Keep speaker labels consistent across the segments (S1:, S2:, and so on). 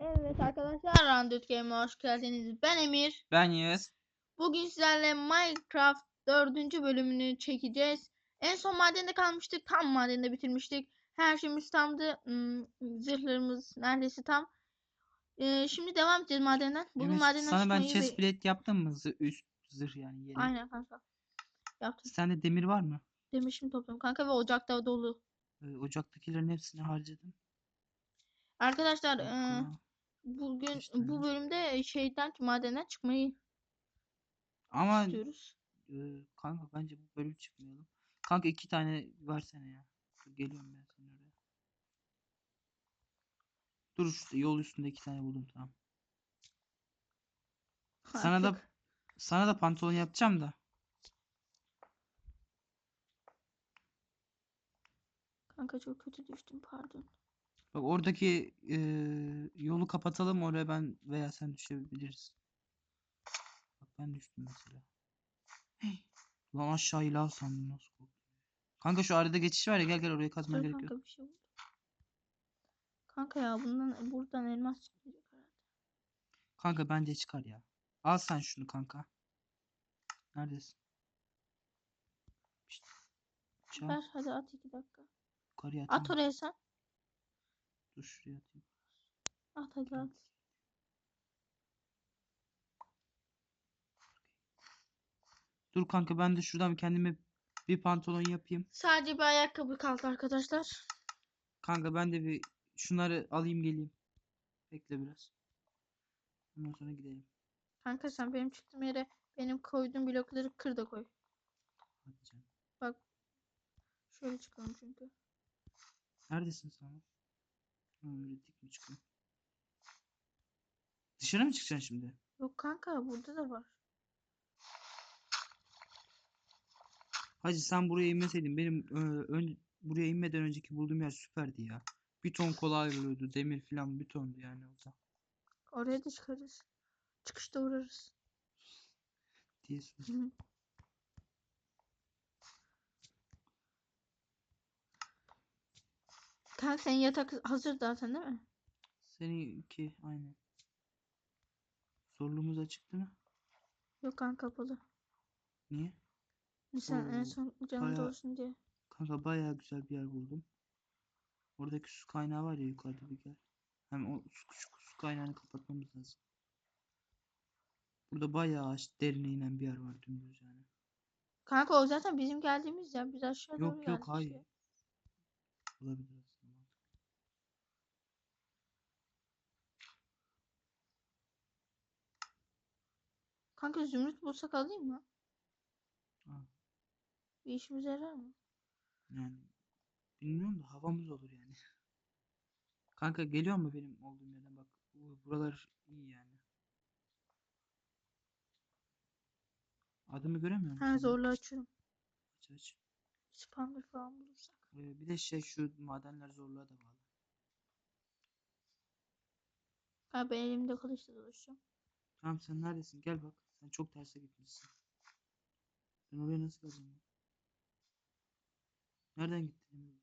S1: Evet arkadaşlar Randut Game'e hoş geldiniz. Ben Emir.
S2: Ben Yağız.
S1: Bugün sizlerle Minecraft 4. bölümünü çekeceğiz. En son madende kalmıştık. Tam madende bitirmiştik. Her şeyimiz tamdı. Hmm, zırhlarımız neredeyse tam. Ee, şimdi devam edeceğiz madenden. Bugün
S2: Emir,
S1: madenden
S2: sana ben chest
S1: ve-
S2: plate yaptım mı? Zı- üst zırh yani yeri.
S1: Aynen kanka. Yaptım.
S2: Sende demir var mı?
S1: Demişim topladım kanka ve ocakta dolu.
S2: Ee, ocaktakilerin hepsini harcadım.
S1: Arkadaşlar
S2: dakika.
S1: bugün
S2: tane?
S1: bu bölümde şeyden madenden çıkmayı
S2: Ama
S1: istiyoruz.
S2: e, kanka bence bu bölüm çıkmayalım. Kanka iki tane versene ya. Geliyorum ben senin oraya. Dur işte yol üstünde iki tane buldum tamam. Sana da
S1: Artık.
S2: sana da pantolon yapacağım da.
S1: Kanka çok kötü düştüm pardon.
S2: Bak oradaki e, yolu kapatalım oraya ben veya sen düşebiliriz. Bak ben düştüm mesela. Hey. Lan aşağıyı lav sandım nasıl korktum. Kanka şu arada geçiş var ya gel gel oraya kazmaya
S1: Dur
S2: gerek yok.
S1: kanka bir şey oldu. Kanka ya bundan buradan elmas çıkacak herhalde.
S2: Kanka bence çıkar ya. Al sen şunu kanka. Neredesin? İşte. Çal.
S1: Ver hadi at iki dakika.
S2: Yukarıya
S1: At
S2: atayım.
S1: oraya sen.
S2: Dur şuraya atayım.
S1: At hadi at.
S2: Dur kanka ben de şuradan kendime bir pantolon yapayım.
S1: Sadece bir ayakkabı kaldı arkadaşlar.
S2: Kanka ben de bir şunları alayım geleyim. Bekle biraz. Ondan sonra gidelim.
S1: Kanka sen benim çıktığım yere benim koyduğum blokları kır da koy.
S2: Hadi canım.
S1: Bak. Şöyle çıkalım çünkü.
S2: Neredesin sen? Dik mi çıkıyor? Dışarı mı çıkacaksın şimdi?
S1: Yok kanka burada da var.
S2: Hacı sen buraya inmeseydin benim e, ön, buraya inmeden önceki bulduğum yer süperdi ya. Bir ton kolay veriyordu. Demir filan bir tondu yani orada.
S1: Oraya da çıkarız. Çıkışta uğrarız.
S2: Diye sus.
S1: Hı hı. Kanka senin yatak hazır zaten değil mi?
S2: Seninki aynen. Zorluğumuz açıktı mı?
S1: Yok kanka kapalı.
S2: Niye?
S1: Sen en
S2: Oo,
S1: son canın
S2: bayağı-
S1: olsun diye.
S2: Kanka bayağı güzel bir yer buldum. Oradaki su kaynağı var ya yukarıda bir gel. Hem o su, su, su kaynağını kapatmamız lazım. Burada bayağı aş derine inen bir yer var dümdüz yani.
S1: Kanka o zaten bizim geldiğimiz ya. Biz aşağı doğru
S2: Yok yok
S1: geldik
S2: hayır.
S1: işte.
S2: Olabilir
S1: Kanka zümrüt bulsak alayım mı?
S2: Al.
S1: Bir işimize yarar mı?
S2: Yani bilmiyorum da havamız olur yani. Kanka geliyor mu benim olduğum yerden bak. bu- Buralar iyi yani. Adımı göremiyor musun?
S1: Ha zorla açıyorum.
S2: Aç aç.
S1: Spawner falan bulursak.
S2: Ee, bir de şey şu madenler zorluğa da bağlı.
S1: Ha ben elimde kılıçla dolaşıyorum.
S2: Tamam sen neredesin? Gel bak. Sen çok terse gitmişsin. Ben oraya nasıl geleceğim? Nereden gittin?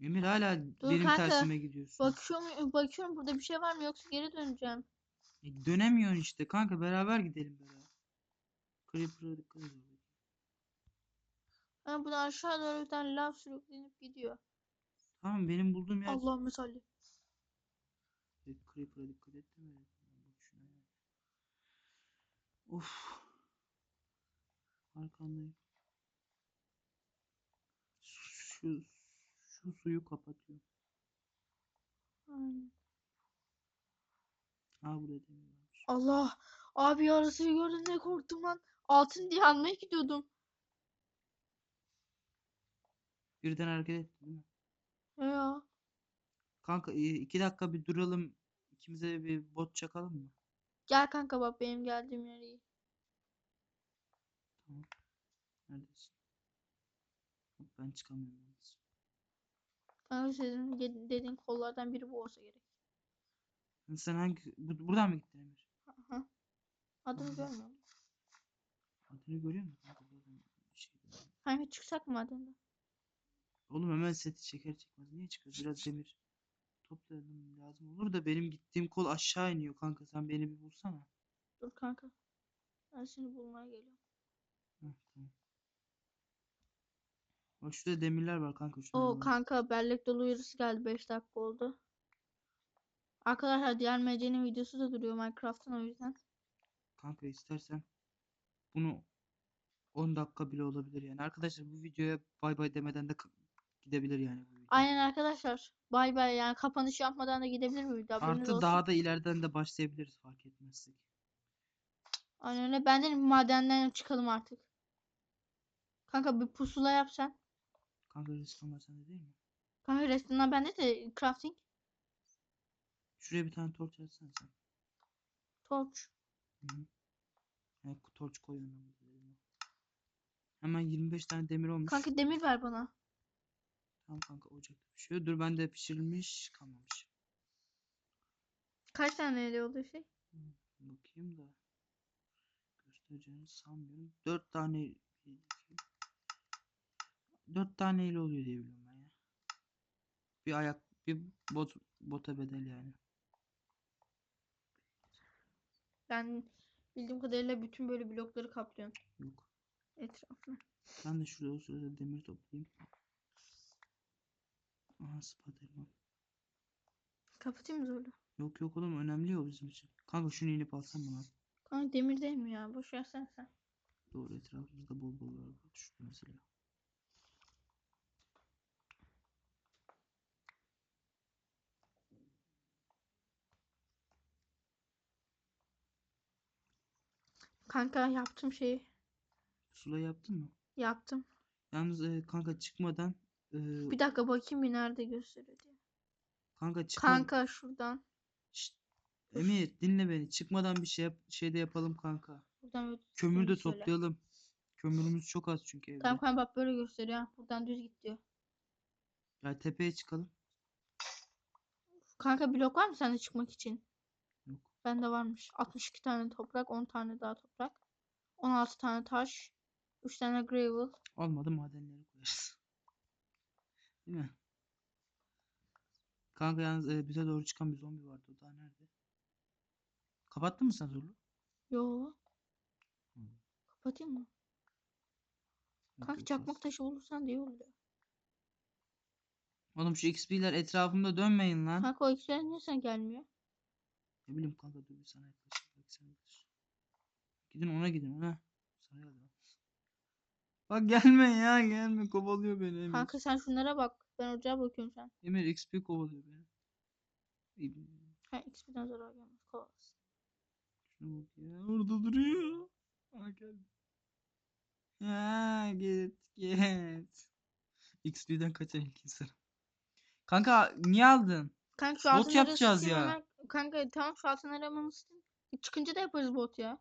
S2: Emir hala
S1: Dur
S2: benim
S1: kanka,
S2: tersime gidiyorsun.
S1: Bakıyorum, bakıyorum burada bir şey var mı yoksa geri döneceğim.
S2: E, dönemiyorsun işte kanka beraber gidelim beraber. Creeper'a dikkat orada.
S1: Ha bu da aşağı doğru bir tane lav sürüklenip gidiyor.
S2: Tamam benim bulduğum yer.
S1: Allahümme salli.
S2: Creeper'a dikkat et de mi? Bak şuna ya. Of. Arkandayım. Şu, şu suyu kapatıyor.
S1: Aynen.
S2: Ha burada demir varmış.
S1: Allah. Abi yarısıyı gördüm ne korktum lan. Altın diye almaya gidiyordum.
S2: Birden hareket etti değil mi?
S1: Ya.
S2: Kanka e, iki dakika bir duralım. İkimize bir bot çakalım mı?
S1: Gel kanka bak benim geldiğim yer iyi.
S2: Tamam. Neredesin? Yok, Ben çıkamıyorum yalnız.
S1: Kanka de- dediğin kollardan biri bu olsa gerek.
S2: Sen hangi... Bu, buradan mı gittin Emir?
S1: Aha. Adını
S2: Tamam.
S1: görmüyorum.
S2: Adını görüyor musun? Kanka buradan şey...
S1: Kanka çıksak mı madenden?
S2: Oğlum hemen seti çeker çekmez. Niye çıkıyor? Biraz demir toplayalım lazım olur da benim gittiğim kol aşağı iniyor kanka. Sen beni bir bulsana.
S1: Dur kanka. Ben seni bulmaya geliyorum.
S2: Heh, tamam. Bak şurada demirler var kanka. Şunları
S1: O
S2: alalım.
S1: kanka bellek dolu uyarısı geldi 5 dakika oldu. Arkadaşlar diğer MC'nin videosu da duruyor Minecraft'ın o yüzden.
S2: Kanka istersen bunu 10 dakika bile olabilir yani. Arkadaşlar bu videoya bay bay demeden de gidebilir yani.
S1: Aynen arkadaşlar. Bay bay yani kapanış yapmadan da gidebilir mi? Haberiniz
S2: Artı
S1: olsun.
S2: daha da ileriden de başlayabiliriz fark etmezsek.
S1: Aynen öyle. Benden bir madenden çıkalım artık. Kanka bir pusula yap sen.
S2: Kanka resmen var sende değil mi?
S1: Kanka resminden bende de crafting.
S2: Şuraya bir tane torç atsana sen.
S1: Torch.
S2: Hı hı. Yani torç ben elime. Hemen 25 tane demir olmuş.
S1: Kanka demir ver bana.
S2: Tamam kanka ocakta pişiyor. Dur bende pişirilmiş kalmamış.
S1: Kaç tane elde olduğu şey?
S2: Bakayım da. Göstereceğini sanmıyorum. 4 tane 4 taneyle oluyor diye biliyorum ben ya. Bir ayak bir bot bota bedel yani.
S1: Ben bildiğim kadarıyla bütün böyle blokları kaplıyorum
S2: Yok.
S1: etrafına.
S2: Ben de şurada o sırada demir toplayayım. Aha spadelman.
S1: Kapatayım mı zorla?
S2: Yok yok oğlum önemli o bizim için. Kanka şunu inip alsam mı lan?
S1: Kanka demir değil mi ya? Boş versen sen.
S2: Doğru etrafımızda bol bol var. Şurada mesela.
S1: Kanka yaptım şeyi.
S2: Sula yaptın mı?
S1: Yaptım.
S2: Yalnız e, kanka çıkmadan e,
S1: Bir dakika bakayım bir nerede gösteriyor diye.
S2: kanka çıkma
S1: Kanka şuradan.
S2: Şşt, Emir dinle beni. Çıkmadan bir şey yap, şey de yapalım kanka.
S1: Buradan böyle
S2: Kömür de
S1: söyle.
S2: toplayalım. Kömürümüz çok az çünkü evde.
S1: Tamam kanka bak böyle gösteriyor. ha. Buradan düz git diyor.
S2: Ya tepeye çıkalım.
S1: Kanka blok var mı sende çıkmak için?
S2: Yok.
S1: Bende varmış. 62 tane toprak, 10 tane daha toprak. 16 tane taş, 3 tane gravel.
S2: Olmadı madenleri koyarız. Değil mi? Kanka yalnız e, bize doğru çıkan bir zombi vardı. O daha nerede? Kapattın mı sen zorlu?
S1: Yo.
S2: Hı.
S1: Kapatayım mı? Kanka çakmak taşı bulursan da iyi olur. ya.
S2: Oğlum şu XP'ler etrafımda dönmeyin lan.
S1: Kanka o ikisiler niye sen gelmiyor?
S2: Ne bileyim kanka dur bir sana bilirsin. Gidin ona gidin ona. Sana geldi lan. Bak gelme ya gelme kovalıyor beni Emir.
S1: Kanka sen şunlara bak. Ben ocağa bakıyorum sen.
S2: Emir XP kovalıyor beni. İyi,
S1: Ha XP'den zarar gelmez. Kovalasın.
S2: Şuna bak ya orada duruyor. Aa geldi. Ya git git. XP'den kaçan ilk insan. Kanka niye aldın?
S1: Kanka şu
S2: Bot
S1: altınları
S2: yapacağız ya.
S1: hemen. Kanka tamam şu hemen ısıtayım. Çıkınca da yaparız bot ya.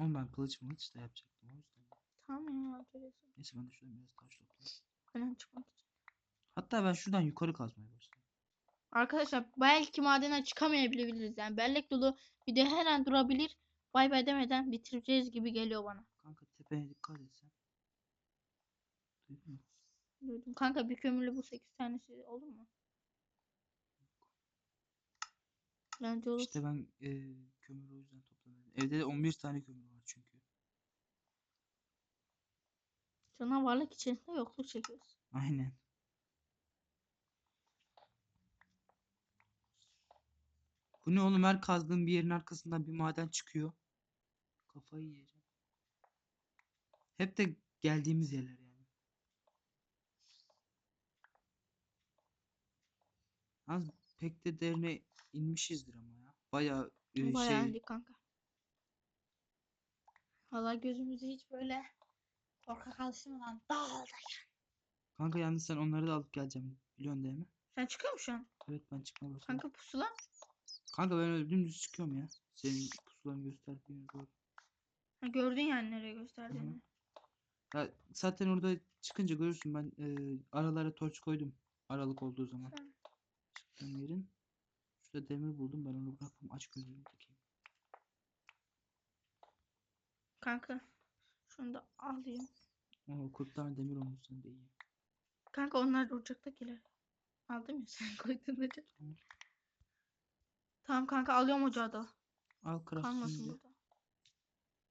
S2: Oğlum ben kılıç mılıç da yapacaktım o yüzden.
S1: Tamam ya. yok.
S2: Neyse ben de şuradan biraz taş toplayayım.
S1: Hemen çıkmak için.
S2: Hatta ben şuradan yukarı kazmaya başlayayım.
S1: Arkadaşlar belki madene çıkamayabiliriz yani. Bellek dolu video her an durabilir. Bay bay demeden bitireceğiz gibi geliyor bana.
S2: Kanka tepeye dikkat et sen. Duydun mu?
S1: Duydum. Kanka bir kömürlü bu 8 tanesi olur mu? Bence olur.
S2: İşte ben e, kömür o yüzden. Evde de 11 tane kömür var çünkü.
S1: Canavarlık içerisinde yokluk çekiyoruz.
S2: Aynen. Bu ne oğlum her kazdığım bir yerin arkasından bir maden çıkıyor. Kafayı yiyeceğim. Hep de geldiğimiz yerler yani. Az pek de derine inmişizdir ama ya. Bayağı e,
S1: Bayağı
S2: şey
S1: indik kanka. Valla gözümüzü hiç böyle korkak alıştırmadan dağıldı.
S2: kanka yalnız sen onları da alıp geleceğim biliyorsun değil mi?
S1: Sen çıkıyor musun şu an?
S2: Evet ben çıkmaya başladım.
S1: Kanka pusula.
S2: Kanka ben öyle dümdüz çıkıyorum ya. Senin pusulanı gösterdiğin doğru.
S1: Ha, gördün yani nereye gösterdiğini.
S2: Ya zaten orada çıkınca görürsün ben e, aralara torç koydum. Aralık olduğu zaman. Çıktığım yerin. Şurada demir buldum ben onu bıraktım aç gözlüğümü
S1: Kanka şunu da alayım.
S2: 40 tane demir olmuş sende iyi.
S1: Kanka onlar ocaktakiler. Aldım ya sen koydun ocağa.
S2: Tamam.
S1: Tamam kanka alıyorum ocağı da.
S2: Al craft
S1: Kalmasın burada.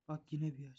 S2: Bak yine bir yer.